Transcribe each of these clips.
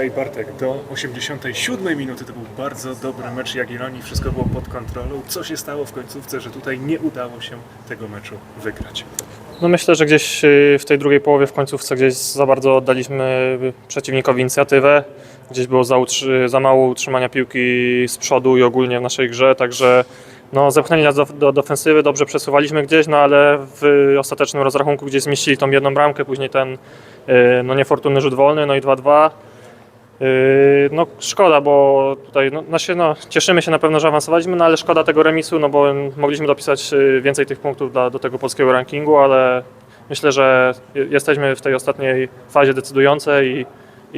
Słuchaj Bartek, do 87 minuty to był bardzo dobry mecz Jagiellonii, wszystko było pod kontrolą. Co się stało w końcówce, że tutaj nie udało się tego meczu wygrać? No myślę, że gdzieś y, w tej drugiej połowie, w końcówce gdzieś za bardzo oddaliśmy przeciwnikowi inicjatywę. Gdzieś było za, za mało utrzymania piłki z przodu i ogólnie w naszej grze, także no, zepchnęli nas do, do, do ofensywy, dobrze przesuwaliśmy gdzieś, no ale w ostatecznym rozrachunku gdzieś zmieścili tą jedną bramkę, później ten y, no, niefortunny rzut wolny, no i 2-2. Yy, No szkoda, bo tutaj no, znaczy, no, cieszymy się na pewno, że awansowaliśmy, no ale szkoda tego remisu, no bo mogliśmy dopisać yy, więcej tych punktów dla, do tego polskiego rankingu, ale myślę, że je- jesteśmy w tej ostatniej fazie decydującej i,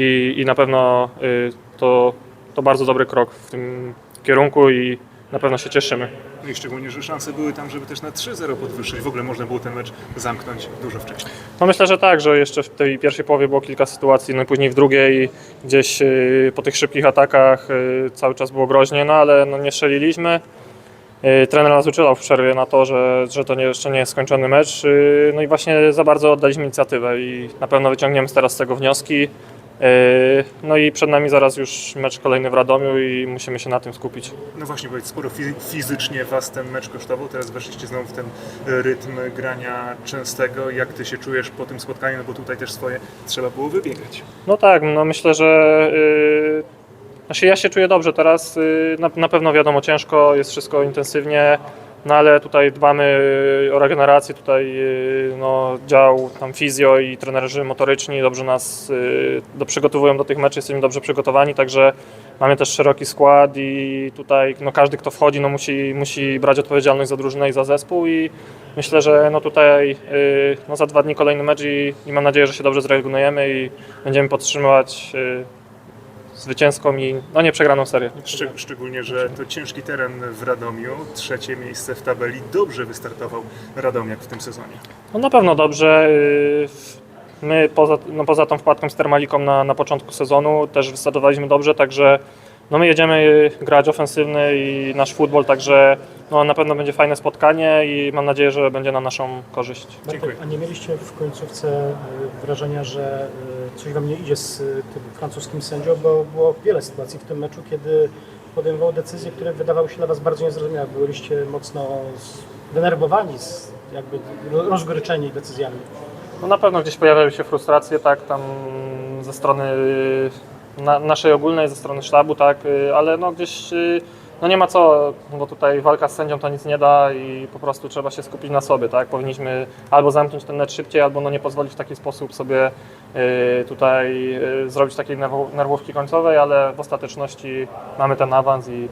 i, i na pewno yy, to, to bardzo dobry krok w tym kierunku i na pewno się cieszymy. No i szczególnie, że szanse były tam, żeby też na 3-0 podwyższyć. W ogóle można było ten mecz zamknąć dużo wcześniej. No myślę, że tak, że jeszcze w tej pierwszej połowie było kilka sytuacji, no później w drugiej gdzieś yy, po tych szybkich atakach yy, cały czas było groźnie, no ale no, nie strzeliliśmy. Yy, Trener nas uczulał w przerwie na to, że, że to nie, jeszcze nie jest skończony mecz. No i właśnie za bardzo oddaliśmy inicjatywę i na pewno wyciągniemy teraz z tego wnioski. Yy, No i przed nami zaraz już mecz kolejny w Radomiu i musimy się na tym skupić. No właśnie, bo sporo fi- fizycznie Was ten mecz kosztował. Teraz weszliście znowu w ten e, rytm grania częstego. Jak Ty się czujesz po tym spotkaniu? No bo tutaj też swoje trzeba było wybiegać. No tak, no myślę, że yy, znaczy ja się czuję dobrze teraz. Yy, na, na pewno wiadomo, ciężko, jest wszystko intensywnie, no ale tutaj dbamy o regenerację, tutaj yy, no, dział tam fizjo i trenerzy motoryczni dobrze nas yy, do, przygotowują do tych meczów, jesteśmy dobrze przygotowani, także mamy też szeroki skład i tutaj no, każdy kto wchodzi no, musi, musi brać odpowiedzialność za drużynę i za zespół i myślę, że no, tutaj no, za dwa dni kolejny mecz i, i mam nadzieję, że się dobrze zregenerujemy i będziemy podtrzymywać zwycięską i no, nie przegraną serię. Szczeg- szczególnie, że to ciężki teren w Radomiu. Trzecie miejsce w tabeli. Dobrze wystartował Radomiak w tym sezonie. No na pewno dobrze. Yy, My poza, no poza tą wpadką z Termaliką na, na początku sezonu też wystartowaliśmy dobrze, także no my jedziemy yy, grać ofensywny i nasz futbol, także no na pewno będzie fajne spotkanie i mam nadzieję, że będzie na naszą korzyść. Dziękuję. A nie mieliście w końcówce y, wrażenia, że y, coś wam nie idzie z y, tym francuskim sędzią, bo było wiele sytuacji w tym meczu, kiedy podejmował decyzje, które wydawały się dla was bardzo niezrozumiałe. Byliście mocno zdenerwowani, jakby ro- rozgoryczeni decyzjami. No na pewno gdzieś pojawiały się frustracje, tak, tam ze strony y, na, naszej ogólnej, ze strony sztabu, tak, y, ale no gdzieś y, no nie ma co, bo tutaj walka z sędzią to nic nie da i po prostu trzeba się skupić na sobie, tak, powinniśmy albo zamknąć ten mecz szybciej, albo no nie pozwolić w taki sposób sobie y, tutaj zrobić takiej nerwówki końcowej, ale w ostateczności mamy ten awans i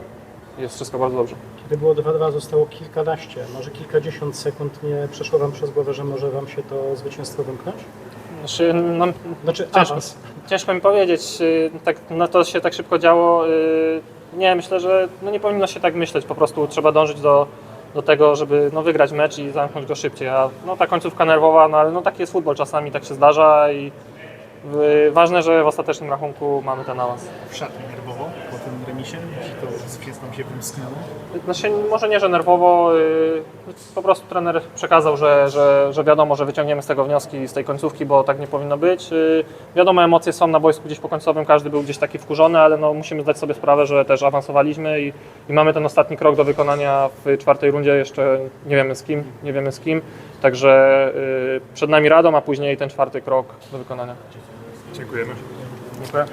jest wszystko bardzo dobrze. Kiedy było 2-2, zostało kilkanaście, może kilkadziesiąt sekund. Nie przeszło wam przez głowę, że może wam się to zwycięstwo wymknąć? Znaczy, no, Znaczy, Ciężko. awans. Ciężko mi powiedzieć, y, tak, no to się tak szybko działo. y, Nie, myślę, że no nie powinno się tak myśleć. Po prostu trzeba dążyć do, do tego, żeby no wygrać mecz i zamknąć go szybciej. A no ta końcówka nerwowa, no ale no taki jest futbol, czasami tak się zdarza i y, ważne, że w ostatecznym rachunku mamy ten awans. w szatni nerwowo tym remisie? Czy to wszystko nam się wymsknęło? Znaczy, może nie, że nerwowo, y, po prostu trener przekazał, że, że, że wiadomo, że wyciągniemy z tego wnioski z tej końcówki, bo tak nie powinno być. Y, Wiadomo, emocje są na boisku gdzieś po końcowym, każdy był gdzieś taki wkurzony, ale no, musimy zdać sobie sprawę, że też awansowaliśmy i, i mamy ten ostatni krok do wykonania w czwartej rundzie, jeszcze nie wiemy z kim, nie wiemy z kim, także y, przed nami Radom, a później ten czwarty krok do wykonania. Dziękujemy. Dziękuję.